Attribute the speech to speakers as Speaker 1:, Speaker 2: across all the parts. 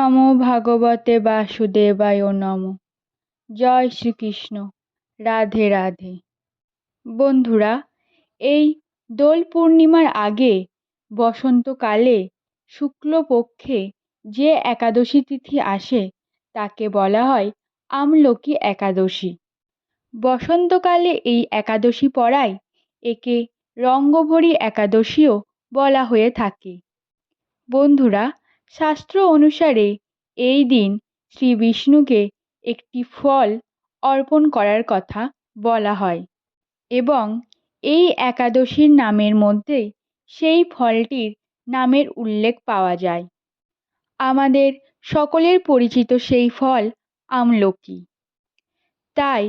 Speaker 1: নমো ভাগবতে বাসুদেবায় নম। জয় শ্রীকৃষ্ণ। রাধে রাধে। বন্ধুরা, এই দোল পূর্ণিমার আগে বসন্তকালে শুক্লপক্ষে যে একাদশী তিথি আসে, তাকে বলা হয় আমলকি একাদশী। বসন্তকালে এই একাদশী পড়ায় একে রঙ্গভরী একাদশীও বলা হয়ে থাকে। বন্ধুরা শাস্ত্র অনুসারে এই দিন শ্রী বিষ্ণুকে একটি ফল অর্পণ করার কথা বলা হয় এবং এই একাদশীর নামের মধ্যে সেই ফলটির নামের উল্লেখ পাওয়া যায়। আমাদের সকলের পরিচিত সেই ফল আমলকি। তাই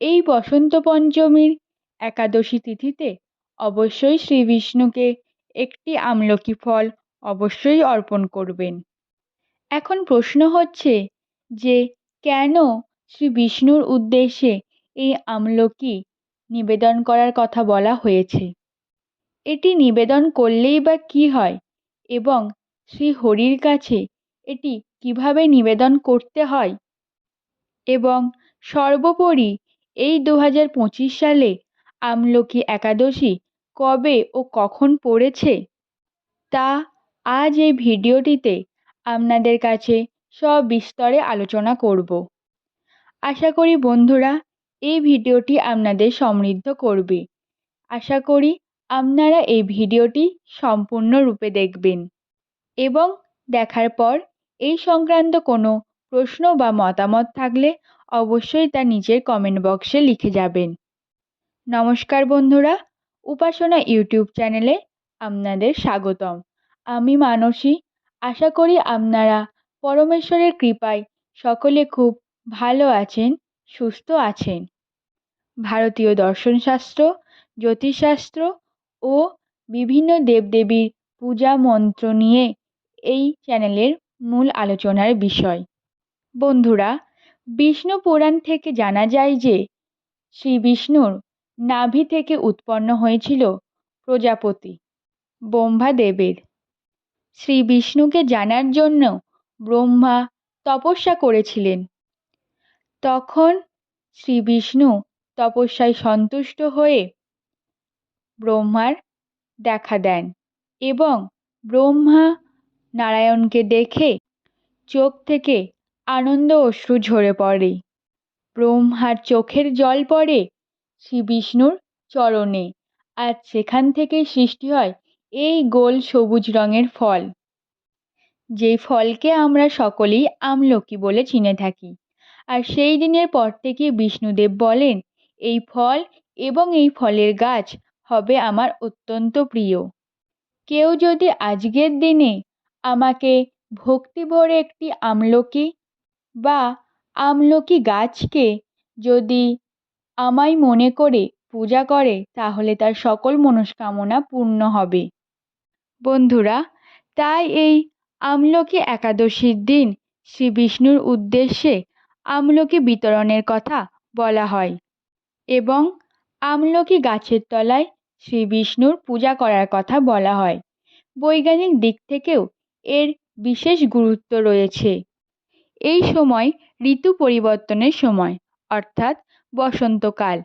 Speaker 1: এই বসন্ত পঞ্চমীর একাদশী তিথিতে অবশ্যই শ্রী বিষ্ণুকে একটি আমলকি ফল অবশ্যই অর্পণ করবেন। এখন প্রশ্ন হচ্ছে যে, কেন শ্রী বিষ্ণুর উদ্দেশ্যে এই আমলকি নিবেদন করার কথা বলা হয়েছে? এটি নিবেদন করলেই বা কী হয় এবং শ্রী হরির কাছে এটি কীভাবে নিবেদন করতে হয়? এবং সর্বোপরি এই দু হাজার পঁচিশ সালে আমলকি একাদশী কবে ও কখন পড়েছে? তা আজ এই ভিডিওটিতে আপনাদের কাছে সব সবিস্তরে আলোচনা করব। আশা করি বন্ধুরা, এই ভিডিওটি আপনাদের সমৃদ্ধ করবে। আশা করি আপনারা এই ভিডিওটি সম্পূর্ণরূপে দেখবেন এবং দেখার পর এই সংক্রান্ত কোনো প্রশ্ন বা মতামত থাকলে অবশ্যই তা নিজের কমেন্ট বক্সে লিখে যাবেন। নমস্কার বন্ধুরা, উপাসনা ইউটিউব চ্যানেলে আপনাদের স্বাগতম। আমি মানসী। আশা করি আপনারা পরমেশ্বরের কৃপায় সকলে খুব ভালো আছেন, সুস্থ আছেন। ভারতীয় দর্শনশাস্ত্র, জ্যোতিষশাস্ত্র ও বিভিন্ন দেবদেবীর পূজা মন্ত্র নিয়ে এই চ্যানেলের মূল আলোচনার বিষয়। বন্ধুরা, বিষ্ণু পুরাণ থেকে জানা যায় যে, শ্রী বিষ্ণুর নাভি থেকে উৎপন্ন হয়েছিল প্রজাপতি, ব্রহ্মাদেবের। শ্রী বিষ্ণুকে জানার জন্য ব্রহ্মা তপস্যা করেছিলেন। তখন শ্রী বিষ্ণু তপস্যায় সন্তুষ্ট হয়ে ব্রহ্মার দেখা দেন এবং ব্রহ্মা নারায়ণকে দেখে চোখ থেকে আনন্দ অশ্রু ঝরে পড়ে। ব্রহ্মার চোখের জল পড়ে শ্রী বিষ্ণুর চরণে। আর সেখান থেকেই সৃষ্টি হয় এই গোল সবুজ রঙের ফল। যেই ফলকে আমরা সকলেই আমলকি বলে চিনে থাকি। আর সেই দিনের পর থেকে বিষ্ণুদেব বলেন, এই ফল এবং এই ফলের গাছ হবে আমার অত্যন্ত প্রিয়। কেউ যদি আজকের দিনে আমাকে ভক্তি ভরে একটি আমলকি বা আমলকি গাছকে যদি আমায় মনে করে পূজা করে, তাহলে তার সকল মনস্কামনা পূর্ণ হবে। বন্ধুরা, তাই এই আমলকি একাদশীর দিন শ্রী বিষ্ণুর উদ্দেশ্যে আমলকি বিতরণের কথা বলা হয় এবং আমলকি গাছের তলায় শ্রী বিষ্ণুর পূজা করার কথা বলা হয়। বৈজ্ঞানিক দিক থেকেও এর বিশেষ গুরুত্ব রয়েছে। এই সময় ঋতু পরিবর্তনের সময়, অর্থাৎ বসন্তকাল।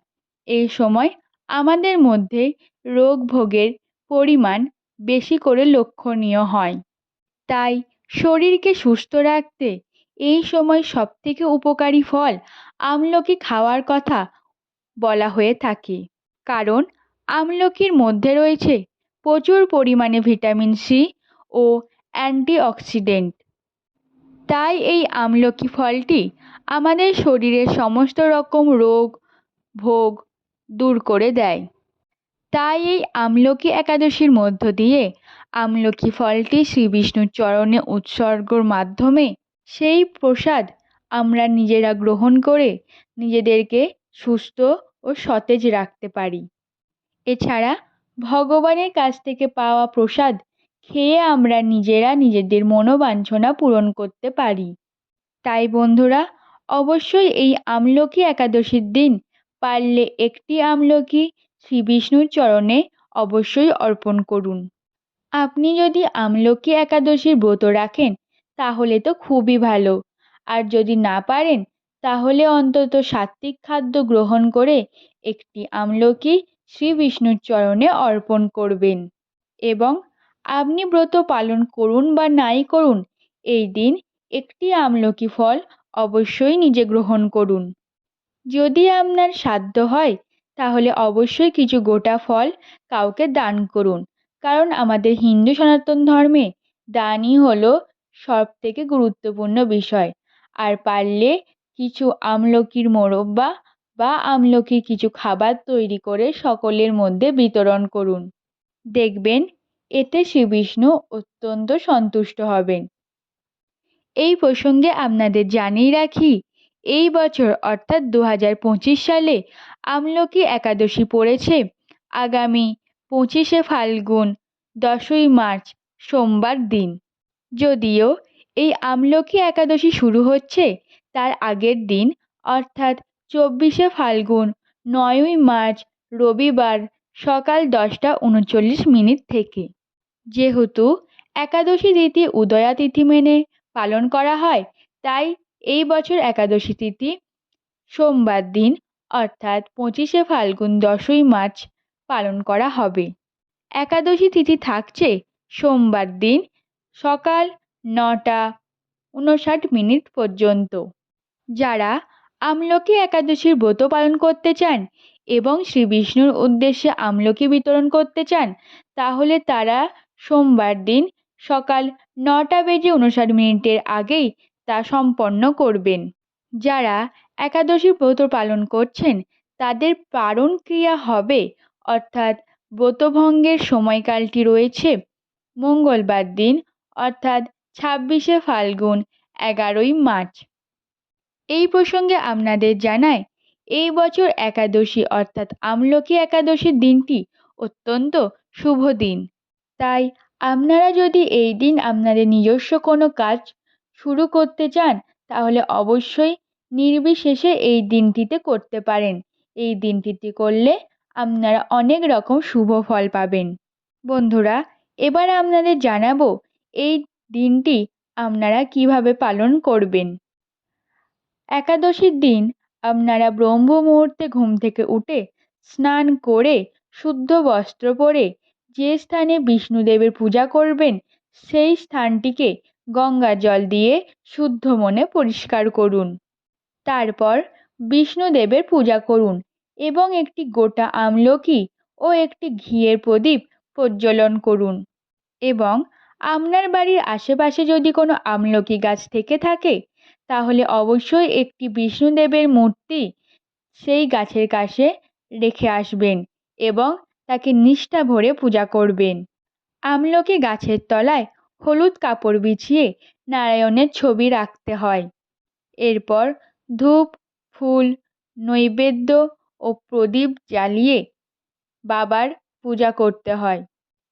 Speaker 1: এই সময় আমাদের মধ্যে রোগ ভোগের পরিমাণ বেশি করে লক্ষণীয় হয়। তাই শরীরকে সুস্থ রাখতে এই সময় সবথেকে উপকারী ফল আমলকি খাওয়ার কথা বলা হয়ে থাকে। কারণ আমলকির মধ্যে রয়েছে প্রচুর পরিমাণে ভিটামিন সি ও অ্যান্টিঅক্সিডেন্ট। তাই এই আমলকি ফলটি আমাদের শরীরের সমস্ত রকম রোগ, ভোগ দূর করে দেয়। তাই এই আমলকি একাদশীর মধ্য দিয়ে আমলকি ফলটি শ্রী বিষ্ণুর চরণে উৎসর্গর মাধ্যমে সেই প্রসাদ আমরা নিজেরা গ্রহণ করে নিজেদেরকে সুস্থ ও সতেজ রাখতে পারি। এছাড়া ভগবানের কাছ থেকে পাওয়া প্রসাদ খেয়ে আমরা নিজেরা নিজেদের মনোবাঞ্ছনা পূরণ করতে পারি। তাই বন্ধুরা, অবশ্যই এই আমলকি একাদশীর দিন পারলে একটি আমলকি শ্রী বিষ্ণুর চরণে অবশ্যই অর্পণ করুন। আপনি যদি আমলকি একাদশীর ব্রত রাখেন, তাহলে তো খুবই ভালো। আর যদি না পারেন, তাহলে অন্তত সাত্ত্বিক খাদ্য গ্রহণ করে একটি আমলকি শ্রী বিষ্ণুর চরণে অর্পণ করবেন। এবং আপনি ব্রত পালন করুন বা নাই করুন, এই দিন একটি আমলকি ফল অবশ্যই নিজে গ্রহণ করুন। যদি আপনার সাধ্য হয় তাহলে অবশ্যই কিছু গোটা ফল কাউকে দান করুন। কারণ আমাদের হিন্দু সনাতন ধর্মে দানই হলো সব থেকে গুরুত্বপূর্ণ বিষয়। আর পারলে কিছু আমলকির মোরব্বা বা আমলকির কিছু খাবার তৈরি করে সকলের মধ্যে বিতরণ করুন। দেখবেন এতে শ্রী বিষ্ণু অত্যন্ত সন্তুষ্ট হবেন। এই প্রসঙ্গে আপনাদের জানিয়ে রাখি, এই বছর অর্থাৎ দু হাজার পঁচিশ সালে আমলকি একাদশী পড়েছে। আগামী পঁচিশে ফাল্গুন, দশই মার্চ, সোমবার দিন। যদিও এই আমলকি একাদশী শুরু হচ্ছে তার আগের দিন, অর্থাৎ চব্বিশে ফাল্গুন, নয়ই মার্চ, রবিবার সকাল দশটা উনচল্লিশ মিনিট থেকে। যেহেতু একাদশী তিথি উদয়া তিথি মেনে পালন করা হয়, তাই এই বছর একাদশী তিথি সোমবার দিন অর্থাৎ পঁচিশে ফাল্গুন, দশই মার্চ পালন করা হবে। একাদশী তিথি থাকছে সোমবার দিন সকাল নটা উনষাট মিনিট পর্যন্ত। যারা আমলকি একাদশীর ব্রত পালন করতে চান এবং শ্রী বিষ্ণুর উদ্দেশ্যে আমলকি বিতরণ করতে চান, তাহলে তারা সোমবার দিন সকাল নটা বেজে উনষাট মিনিটের আগেই তা সম্পন্ন করবেন। যারা একাদশী ব্রত পালন করছেন, তাদের পারণ ক্রিয়া হবে। অর্থাৎ ব্রতভঙ্গের সময়কালটি রয়েছে মঙ্গলবার দিন, অর্থাৎ ছাব্বিশে ফাল্গুন, এগারোই মার্চ। এই প্রসঙ্গে আপনাদের জানায় এই বছর একাদশী, অর্থাৎ আমলকি একাদশীর দিনটি অত্যন্ত শুভ দিন। তাই আপনারা যদি এই দিন আপনাদের নিজস্ব কোনো কাজ শুরু করতে চান, তাহলে অবশ্যই নির্বিশেষে এই দিনটিতে করতে পারেন। এই দিনটিতে করলে আপনারা অনেক রকম শুভ ফল পাবেন। বন্ধুরা, এবার আপনাদের জানাব এই দিনটি আপনারা কীভাবে পালন করবেন। একাদশীর দিন আপনারা ব্রহ্ম মুহূর্তে ঘুম থেকে উঠে স্নান করে শুদ্ধ বস্ত্র পরে যে স্থানে বিষ্ণুদেবের পূজা করবেন, সেই স্থানটিকে গঙ্গা জল দিয়ে শুদ্ধ মনে পরিষ্কার করুন। তারপর বিষ্ণুদেবের পূজা করুন এবং একটি গোটা আমলকি ও একটি ঘিয়ের প্রদীপ প্রজ্বলন করুন। এবং আপনার বাড়ির আশেপাশে যদি কোনো আমলকি গাছ থেকে থাকে, তাহলে অবশ্যই একটি বিষ্ণুদেবের মূর্তি সেই গাছের কাছে রেখে আসবেন এবং তাকে নিষ্ঠা ভরে পূজা করবেন। আমলকি গাছের তলায় হলুদ কাপড় বিছিয়ে নারায়ণের ছবি রাখতে হয়। এরপর ধূপ, ফুল, নৈবেদ্য ও প্রদীপ জ্বালিয়ে বাবার পূজা করতে হয়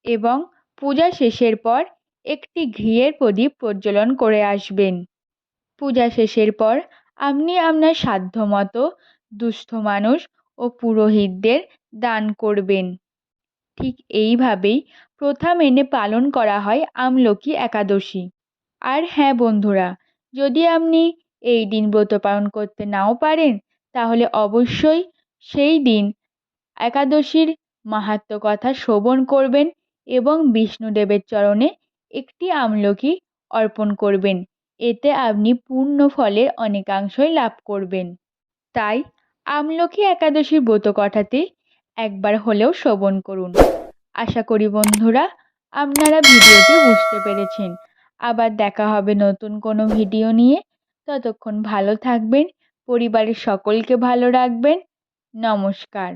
Speaker 1: এবং পূজা শেষের পর একটি ঘিয়ের প্রদীপ প্রজ্বলন করে আসবেন। পূজা শেষের পর আপনি আপনার সাধ্যমতো দুস্থ মানুষ ও পুরোহিতদের দান করবেন। ঠিক এইভাবেই প্রথা মেনে পালন করা হয় আমলকি একাদশী। আর হ্যাঁ বন্ধুরা, যদি আপনি এই দিন ব্রত পালন করতে নাও পারেন, তাহলে অবশ্যই সেই দিন একাদশীর মাহাত্ম্য কথা শ্রবণ করবেন এবং বিষ্ণুদেবের চরণে একটি আমলকি অর্পণ করবেন। এতে আপনি পূর্ণ ফলের অনেকাংশই লাভ করবেন। তাই আমলকি একাদশীর ব্রত কথাটি একবার হলেও শ্রবণ করুন। আশা করি বন্ধুরা, আপনারা ভিডিওটি বুঝতে পেরেছেন। আবার দেখা হবে নতুন কোনো ভিডিও নিয়ে। ততক্ষণ ভালো থাকবেন পরিবারের সকলকে ভালো রাখবেন। নমস্কার।